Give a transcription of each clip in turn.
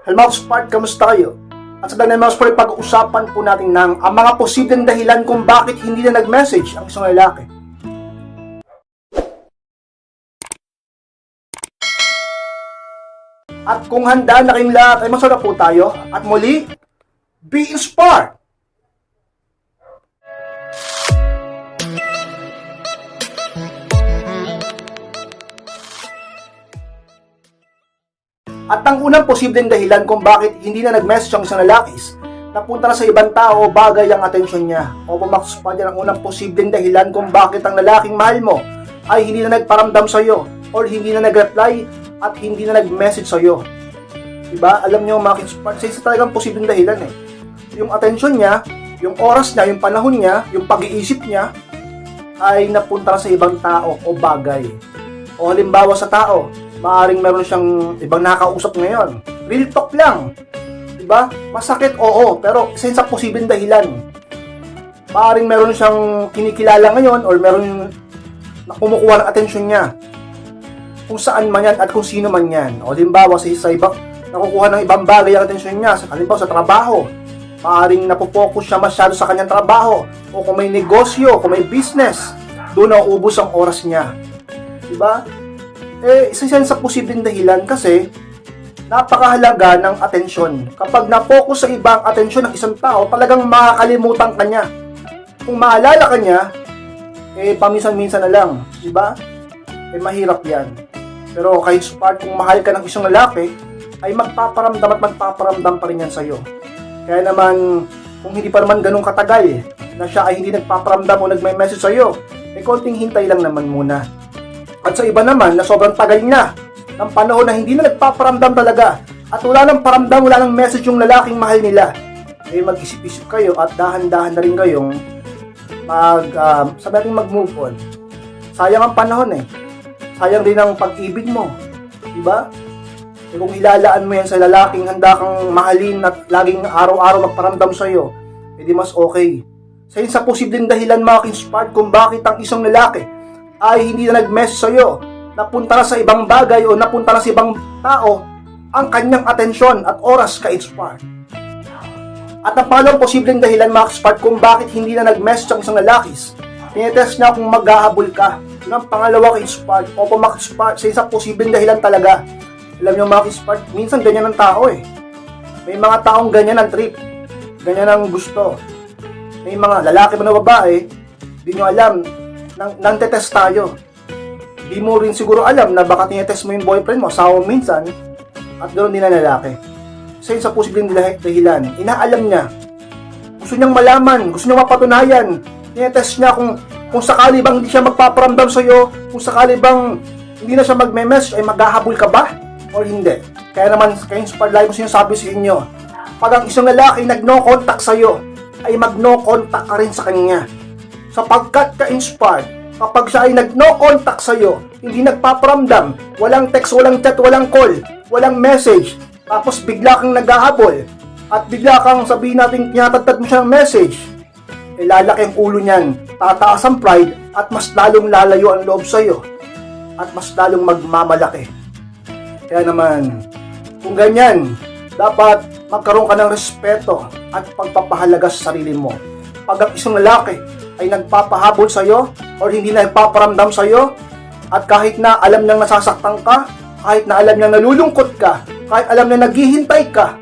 Hello mga Spark, kamusta kayo? At sa Dagnan mga Spark, pag-uusapan po natin ng ang mga posibleng dahilan kung bakit hindi na nag-message ang isang lalaki. At kung handa na kayong lahat, ay masarap po tayo. At muli, be inspired! At ang unang posibleng dahilan kung bakit hindi na nag-message ang isang lalaki is napunta na sa ibang tao bagay ang atensyon niya. O pumakas pa dyan ang unang posibleng dahilan kung bakit ang lalaking mahal mo ay hindi na nagparamdam sa iyo or hindi na nag-reply at hindi na nag-message sa iyo. Diba? Alam niyo mga kidspark, sa isa talagang posibleng dahilan eh. Yung atensyon niya, yung oras niya, yung panahon niya, yung pag-iisip niya ay napunta na sa ibang tao o bagay. O halimbawa sa tao, maaring meron siyang ibang nakausap ngayon. Real talk lang. Diba? Masakit, oo. Pero yun sa posibleng dahilan. Maaring meron siyang kinikilala ngayon or meron na kumukuha ng atensyon niya. Kung saan man yan at kung sino man yan. O halimbawa sa isa ibang nakukuha ng ibang bagay ang atensyon niya. Sa halimbawa sa trabaho. Maaring napopokus siya masyado sa kanyang trabaho. O kung may negosyo, kung may business, doon nauubos ang oras niya. Diba? Eh, isa yan sa posibleng dahilan kasi napakahalaga ng atensyon. Kapag na-focus sa ibang atensyon ng isang tao, talagang makakalimutan ka niya. Kung maalala ka niya, eh, paminsan-minsan na lang. di ba? Eh, mahirap yan. Pero kahit part kung mahal ka ng isang lalaki, ay magpaparamdam at magpaparamdam pa rin yan sa'yo. Kaya naman, kung hindi pa naman ganun katagal, na siya ay hindi nagpaparamdam o nagme-message sa'yo, eh konting hintay lang naman muna. At sa iba naman na sobrang tagal na ng panahon na hindi na nagpaparamdam talaga at wala nang paramdam, wala nang message yung lalaking mahal nila. Eh mag-isip-isip kayo at dahan-dahan na rin kayong mag, um, sabi natin mag-move on. Sayang ang panahon eh. Sayang din ang pag-ibig mo. Diba? Eh kung ilalaan mo yan sa lalaking handa kang mahalin at laging araw-araw magparamdam sa'yo, edi mas okay. Sa yun sa posibleng dahilan mga kinspart kung bakit ang isang lalaki ay hindi na nag-message sa'yo, napunta na sa ibang bagay o napunta na sa ibang tao ang kanyang atensyon at oras ka inspired. At ang pangalawang posibleng dahilan mga Spark kung bakit hindi na nag-message ang isang lalakis, tinetest niya kung maghahabol ka. Yun ang pangalawa kay Spark. O kung Spark, sa isang posibleng dahilan talaga. Alam niyo mga Spark, minsan ganyan ang tao eh. May mga taong ganyan ang trip. Ganyan ang gusto. May mga lalaki man o babae, di nyo alam, nang, nang tetest tayo. Di mo rin siguro alam na baka tinetest mo yung boyfriend mo, asawa minsan, at ganoon din ang lalaki. Isa yun sa posibleng dah- dahilan. Inaalam niya. Gusto niyang malaman, gusto niyang mapatunayan. Tinetest niya kung kung sakali bang hindi siya magpaparamdam sa iyo, kung sakali bang hindi na siya magme-message, ay maghahabol ka ba? O hindi? Kaya naman, kayo sa parlay ko sinasabi sa inyo, pag ang isang lalaki nag-no contact sa iyo, ay mag-no contact ka rin sa kanya sapagkat ka-inspired kapag siya ay nag-no contact sa'yo, hindi nagpaparamdam, walang text, walang chat, walang call, walang message, tapos bigla kang naghahabol, at bigla kang sabihin natin tinatagtad mo siya ng message, eh lalaki ang ulo niyan, tataas ang pride, at mas lalong lalayo ang loob sa'yo, at mas lalong magmamalaki. Kaya naman, kung ganyan, dapat magkaroon ka ng respeto at pagpapahalaga sa sarili mo. Pag ang isang lalaki ay nagpapahabol sa iyo or hindi na nagpaparamdam sa iyo at kahit na alam niyang nasasaktan ka, kahit na alam niyang nalulungkot ka, kahit alam niyang naghihintay ka,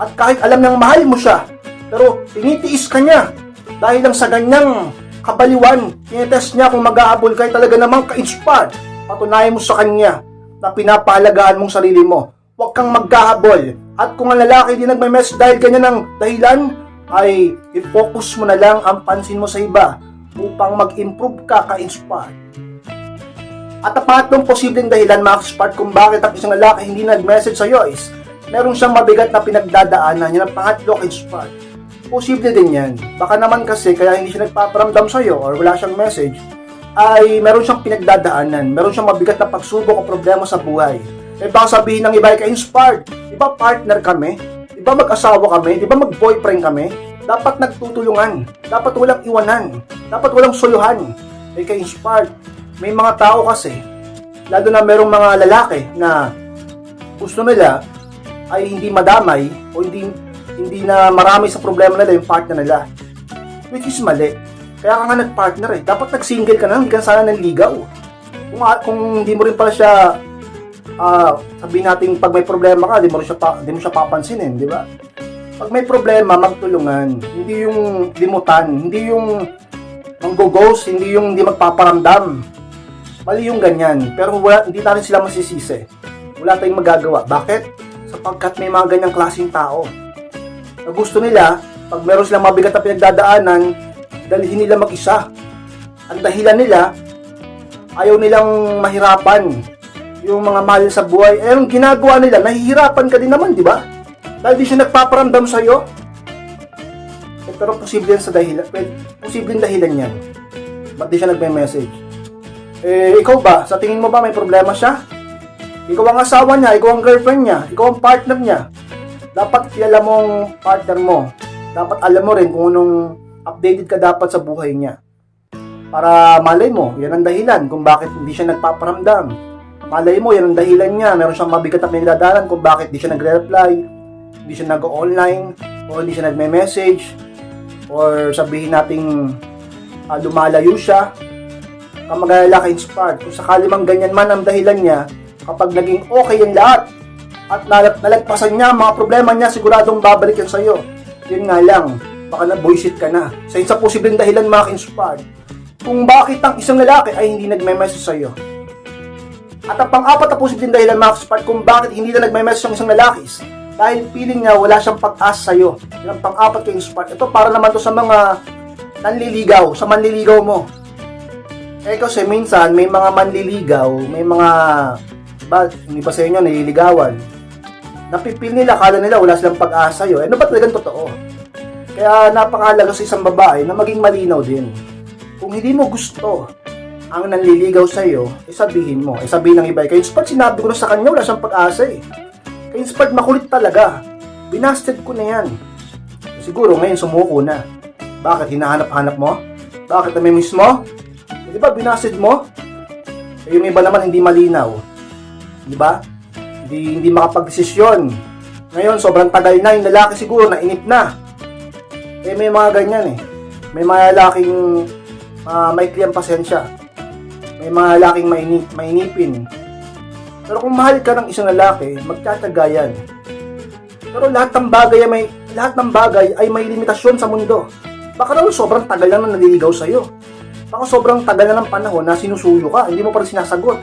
at kahit alam niyang mahal mo siya, pero tinitiis ka niya dahil lang sa ganyang kabaliwan, tinitest niya kung mag-aabol ka, talaga namang ka-inspired. Patunayan mo sa kanya na pinapahalagaan mong sarili mo. Huwag kang magkahabol. At kung ang lalaki di nagme-mess dahil ganyan ang dahilan, ay i-focus mo na lang ang pansin mo sa iba upang mag-improve ka ka-inspired. At ang pangatlong posibleng dahilan mga ka-inspired kung bakit ang isang lalaki hindi nag-message sa iyo is meron siyang mabigat na pinagdadaanan yan ang pangatlo ka-inspired. Posible din yan. Baka naman kasi kaya hindi siya nagpaparamdam sa iyo or wala siyang message ay meron siyang pinagdadaanan, meron siyang mabigat na pagsubok o problema sa buhay. Eh baka sabihin ng iba ay ka-inspired, di ba partner kami? Ba mag-asawa kami? Di ba mag-boyfriend kami? Dapat nagtutulungan. Dapat walang iwanan. Dapat walang suluhan. Eh kay inspired. May mga tao kasi, lalo na merong mga lalaki na gusto nila ay hindi madamay o hindi hindi na marami sa problema nila yung partner nila. Which is mali. Kaya ka nga nag-partner eh. Dapat nag-single ka na, ka sana nanligaw. Kung, kung hindi mo rin pala siya ah sabihin natin pag may problema ka, di mo siya pa, di mo siya papansinin, di ba? Pag may problema, magtulungan. Hindi yung limutan, hindi yung manggo-ghost, hindi yung hindi magpaparamdam. Mali yung ganyan. Pero wala, hindi natin sila masisisi. Wala tayong magagawa. Bakit? Sapagkat may mga ganyang klaseng tao. Na gusto nila, pag meron silang mabigat na pinagdadaanan, dalhin nila mag-isa. Ang dahilan nila, ayaw nilang mahirapan yung mga mahal sa buhay. Eh, ang ginagawa nila, nahihirapan ka din naman, di ba? Dahil di siya nagpaparamdam sa'yo. Eh, pero posible yan sa dahilan. Well, posibleng dahilan yan. Ba't di siya nagme-message? Eh, ikaw ba? Sa tingin mo ba may problema siya? Ikaw ang asawa niya, ikaw ang girlfriend niya, ikaw ang partner niya. Dapat kilala mo ang partner mo. Dapat alam mo rin kung anong updated ka dapat sa buhay niya. Para malay mo, yan ang dahilan kung bakit hindi siya nagpaparamdam. Malay mo, yan ang dahilan niya. Meron siyang mabigat na pinagdadaanan kung bakit hindi siya nagre-reply, hindi siya nag-online, o hindi siya nagme-message, or sabihin nating ah, lumalayo siya. Kang mag-alala ka inspired. Kung sakali mang ganyan man ang dahilan niya, kapag naging okay yung lahat, at nalag- nalagpasan niya ang mga problema niya, siguradong babalik yan sa'yo. Yun nga lang, baka na buisit ka na. Sa isa posibleng dahilan mga inspired kung bakit ang isang lalaki ay hindi nagme-message sa'yo. At ang pang-apat na posibleng dahilan mga inspired kung bakit hindi na nagme-message ang isang lalaki dahil feeling niya wala siyang pag-asa sa'yo. Yan ang pang-apat kay inspired. Ito para naman to sa mga nanliligaw, sa manliligaw mo. Eh kasi minsan may mga manliligaw, may mga ba, hindi pa sa inyo nililigawan. Napipil nila, kala nila wala silang pag-asa sa'yo. Eh, ano ba talagang totoo? Kaya napakalaga sa isang babae na maging malinaw din. Kung hindi mo gusto ang nanliligaw sa'yo, eh sabihin mo. Eh sabihin ng iba, kay Inspired sinabi ko na sa kanya, wala siyang pag-asa eh. Kay Inspired makulit talaga. Binasted ko na yan. Siguro ngayon sumuko na. Bakit hinahanap-hanap mo? Bakit na miss mo? Eh, Di ba binasted mo? Eh, yung iba naman hindi malinaw. Di ba? Hindi, hindi makapag-desisyon. Ngayon, sobrang tagal na yung lalaki siguro, nainip na. Eh, may mga ganyan eh. May mga lalaking uh, may kliyang pasensya. May mga lalaking mainip, mainipin. Pero kung mahal ka ng isang lalaki, magtataga yan. Pero lahat ng bagay ay may lahat ng bagay ay may limitasyon sa mundo. Baka raw sobrang tagal na na naliligaw sa iyo. Baka sobrang tagal na ng panahon na sinusuyo ka, hindi mo pa rin sinasagot.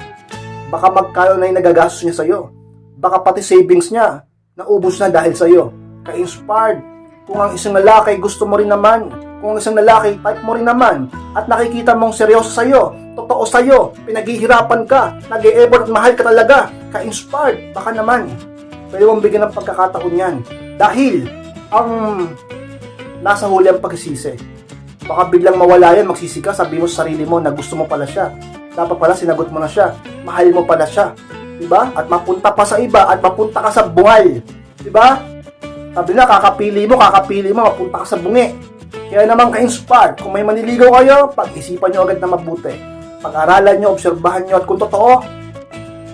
Baka magkano na yung nagagastos niya sa iyo. Baka pati savings niya naubos na dahil sa iyo. Ka-inspired. Kung ang isang lalaki gusto mo rin naman, kung ang isang lalaki type mo rin naman, at nakikita mong seryoso sa iyo, totoo sa iyo, pinaghihirapan ka, nag-e-effort at mahal ka talaga, ka-inspired, baka naman, pwede mong bigyan ng pagkakataon yan. Dahil, ang nasa huli ang pagsisisi. Baka biglang mawala yan, magsisi ka, sabi mo sa sarili mo na gusto mo pala siya. Dapat pala sinagot mo na siya. Mahal mo pala siya. Diba? At mapunta pa sa iba at mapunta ka sa bungal. Diba? Sabi na, kakapili mo, kakapili mo, mapunta ka sa bungi. Kaya naman ka-inspired, kung may maniligaw kayo, pag-isipan nyo agad na mabuti. Pag-aralan nyo, obserbahan nyo, at kung totoo,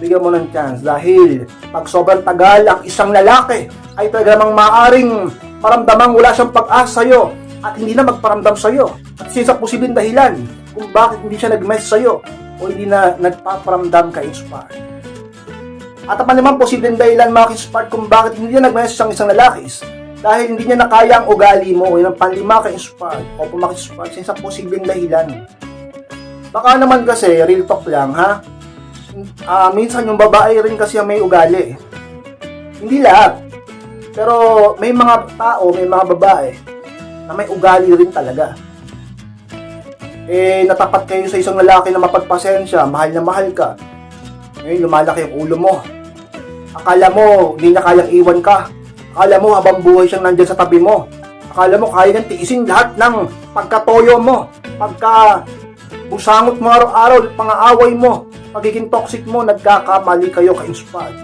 bigyan mo ng chance. Dahil, pag sobrang tagal, ang isang lalaki ay talagang maaring maramdamang wala siyang pag-asa sa'yo at hindi na magparamdam sa'yo. At isa sa posibleng dahilan kung bakit hindi siya nag-mess sa'yo o hindi na nagpaparamdam ka-inspired. At ang naman posibleng dahilan mga kispart kung bakit hindi niya nag-message ang isang lalaki dahil hindi niya nakaya ang ugali mo yung panlima ka inspired o pumakispart sa isang posibleng dahilan. Baka naman kasi, real talk lang ha, Ah, minsan yung babae rin kasi ang may ugali. Hindi lahat. Pero may mga tao, may mga babae na may ugali rin talaga. Eh, natapat kayo sa isang lalaki na mapagpasensya, mahal na mahal ka. Ngayon, lumalaki yung ulo mo. Akala mo, hindi na kayang iwan ka. Akala mo, habang buhay siyang nandyan sa tabi mo. Akala mo, kaya niyang tiisin lahat ng pagkatoyo mo. Pagka busangot mo araw-araw, pangaaway mo, pagiging toxic mo, nagkakamali kayo ka-inspired.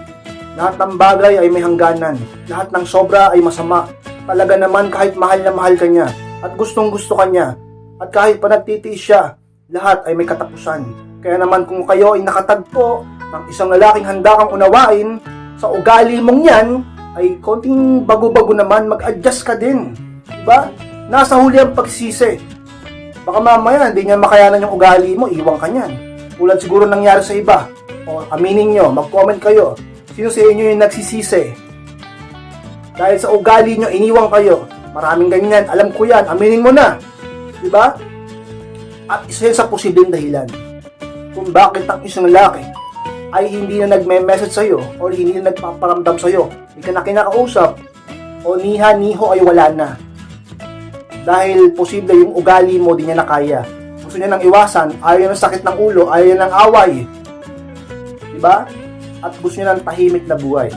Lahat ng bagay ay may hangganan. Lahat ng sobra ay masama. Talaga naman kahit mahal na mahal ka niya at gustong gusto ka niya at kahit pa nagtitiis siya, lahat ay may katapusan. Kaya naman kung kayo ay nakatagpo ng isang lalaking handa kang unawain sa ugali mong yan ay konting bago-bago naman, mag-adjust ka din. Diba? Nasa huli ang pagsisi. Baka mamaya, hindi niya makayanan yung ugali mo, iwan ka niyan. Tulad siguro nangyari sa iba. O aminin nyo, mag-comment kayo. Sino sa inyo yung nagsisisi? Dahil sa ugali nyo, iniwan kayo. Maraming ganyan. Alam ko yan. Aminin mo na. Di ba? At isa sa posibleng dahilan kung bakit ang isang lalaki ay hindi na nagme-message sa'yo o hindi na nagpaparamdam sa'yo. Hindi ka na kinakausap o niha-niho ay wala na. Dahil posible yung ugali mo di niya na kaya. Gusto niya nang iwasan, ayaw ng sakit ng ulo, ayaw ng away. Di ba? At gusto niya ng tahimik na buhay.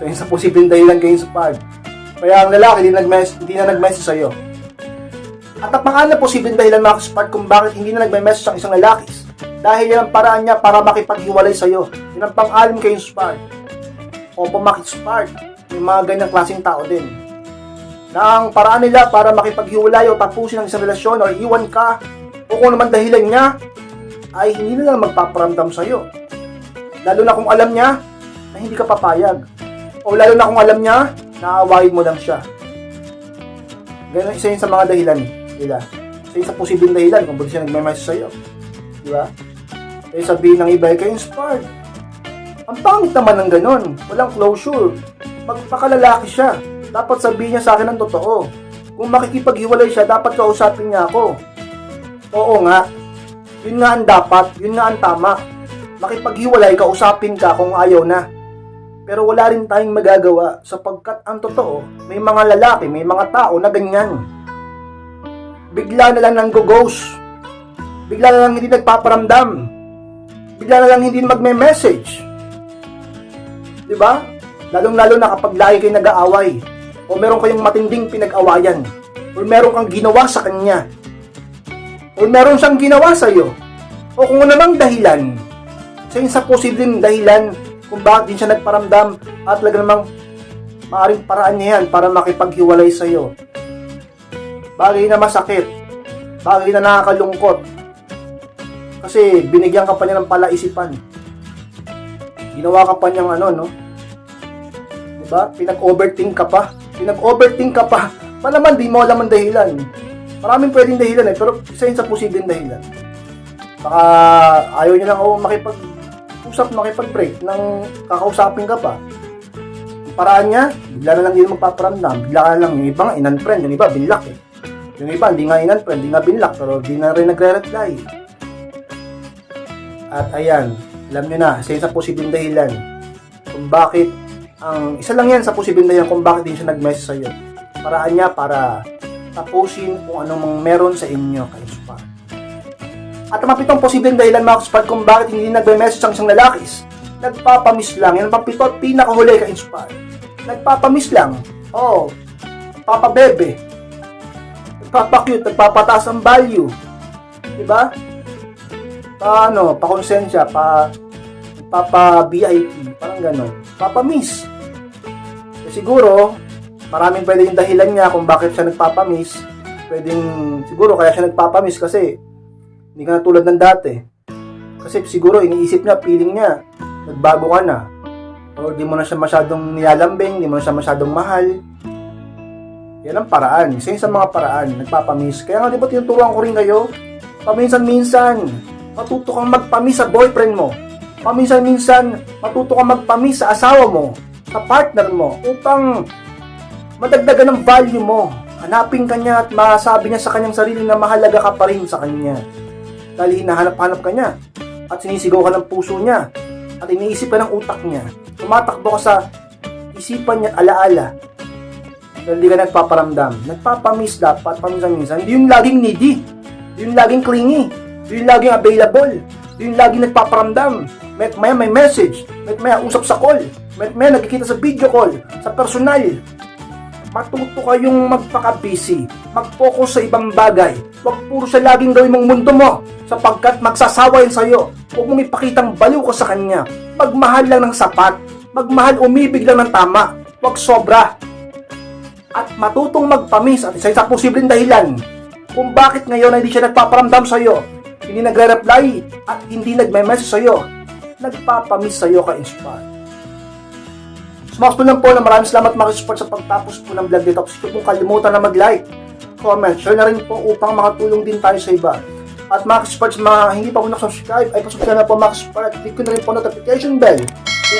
So yun sa posibleng dahilan kayo sa pag. Kaya ang lalaki hindi, nag-mess- hindi na nag-message sa'yo. At ang pangalan posibleng dahilan mga kaspat kung bakit hindi na nagme-message ang isang lalaki dahil yan ang paraan niya para makipaghiwalay sa'yo. Yun ang pang-alim kayong spark. O pumakit-spark. Yung mga ganyang klaseng tao din. Na ang paraan nila para makipaghiwalay o tapusin ang isang relasyon o iwan ka o kung naman dahilan niya ay hindi na lang magpaparamdam sa'yo. Lalo na kung alam niya na hindi ka papayag. O lalo na kung alam niya na aawayin mo lang siya. Ganun isa yun sa mga dahilan nila. Isa yun sa posibleng dahilan kung bakit siya nagme-message sa'yo. Di ba? Eh sabihin ng iba, kayo inspired. Ang pangit naman ng ganun. Walang closure. Magpakalalaki siya. Dapat sabihin niya sa akin ang totoo. Kung makikipaghiwalay siya, dapat kausapin niya ako. Oo nga. Yun nga ang dapat. Yun nga ang tama. Makipaghiwalay, kausapin ka kung ayaw na. Pero wala rin tayong magagawa sapagkat ang totoo, may mga lalaki, may mga tao na ganyan. Bigla na lang nang ghost Bigla na lang hindi nagpaparamdam. Bigla na lang hindi magme-message. Di ba? Lalong-lalo na kapag lagi kayo nag-aaway. O meron kayong matinding pinag-awayan. O meron kang ginawa sa kanya. O meron siyang ginawa sa iyo o kung ano namang dahilan. Sa sa posibleng dahilan kung bakit din siya nagparamdam at talaga namang maaring paraan niya yan para makipaghiwalay sa iyo. Bagay na masakit, bagay na nakakalungkot, kasi binigyan ka pa niya ng palaisipan. Ginawa ka pa niyang ano, no? Diba? Pinag-overthink ka pa. Pinag-overthink ka pa. Pa naman, di mo alam ang dahilan. Maraming pwedeng dahilan eh, pero isa yun sa posibleng dahilan. Baka ayaw niya lang ako makipag usap, makipag-break nang kakausapin ka pa. Ang paraan niya, bigla na lang hindi magpaparamdam. Bigla ka lang, yung iba nga, in-unfriend, yung iba, binlock eh. Yung iba, hindi nga in-unfriend, hindi nga binlock, pero di na rin nagre-reply. At ayan, alam nyo na, isa sa posibleng dahilan kung bakit ang isa lang yan sa posibleng dahilan kung bakit din siya nag-message sa'yo. Paraan niya para tapusin kung anong mang meron sa inyo kay Spar. At ang mapitong posibleng dahilan mga Spar kung bakit hindi nag-message ang isang lalaki is, nagpapamiss lang. Yan ang pampito at pinakahuli kay Inspire. Nagpapamiss lang. Oo. Oh, papabebe. Nagpapakute, nagpapataas ang value. Diba? Pa ano, pa konsensya, pa papa VIP, parang gano'n. Papa miss. Eh, siguro, maraming pwede yung dahilan niya kung bakit siya nagpapamiss. Pwedeng, siguro kaya siya nagpapamiss kasi hindi ka na tulad ng dati. Kasi siguro iniisip niya, feeling niya, nagbago ka na. O di mo na siya masyadong nilalambing, di mo na siya masyadong mahal. Yan ang paraan. Isa yun sa mga paraan, nagpapamiss. Kaya nga, di ba tinuturuan ko rin kayo? Paminsan-minsan, matuto kang magpamis sa boyfriend mo. Paminsan-minsan, matuto kang magpamis sa asawa mo, sa partner mo, upang madagdagan ng value mo. Hanapin ka niya at masabi niya sa kanyang sarili na mahalaga ka pa rin sa kanya. Dahil hinahanap-hanap ka niya at sinisigaw ka ng puso niya at iniisip ka ng utak niya. Tumatakbo ka sa isipan niya at alaala dahil hindi ka nagpaparamdam. Nagpapamiss dapat paminsan-minsan. Hindi yung laging needy. Hindi yung laging clingy. Yung laging available. Yung laging nagpaparamdam. May, maya may message. May, maya usap sa call. May, maya nagkikita sa video call. Sa personal. Matuto kayong magpaka-busy. Mag-focus sa ibang bagay. Huwag puro sa laging gawin mong mundo mo. Sapagkat magsasawa yun sa'yo. Huwag mong ipakitang baliw ka sa kanya. Magmahal lang ng sapat. Magmahal umibig lang ng tama. Huwag sobra at matutong magpamis at isa sa posibleng dahilan kung bakit ngayon ay hindi siya nagpaparamdam sa iyo, hindi nagre-reply at hindi nagme-message sa iyo, nagpapamis sa iyo ka-inspire. Sumakas po lang po na maraming salamat mga support sa pagtapos po ng vlog dito. Huwag pong kalimutan na mag-like, comment, share na rin po upang makatulong din tayo sa iba. At mga sports, mga hindi pa po nakasubscribe, ay pasubscribe na po mga sports. Click ko na rin po notification bell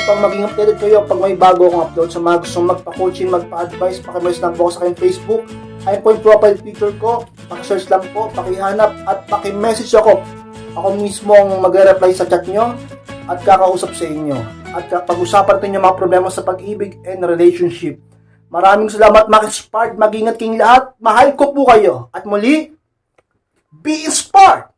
upang maging updated kayo pag may bago akong upload sa mga gustong magpa-coaching, magpa-advise, pakimess lang po sa aking Facebook. Ayun po yung profile picture ko. Pakisearch lang po, pakihanap at pakimessage ako. Ako mismo ang magre-reply sa chat nyo at kakausap sa inyo. At pag-usapan natin yung mga problema sa pag-ibig and relationship. Maraming salamat mga Spart. Mag-ingat kayong lahat. Mahal ko po kayo. At muli, be inspired!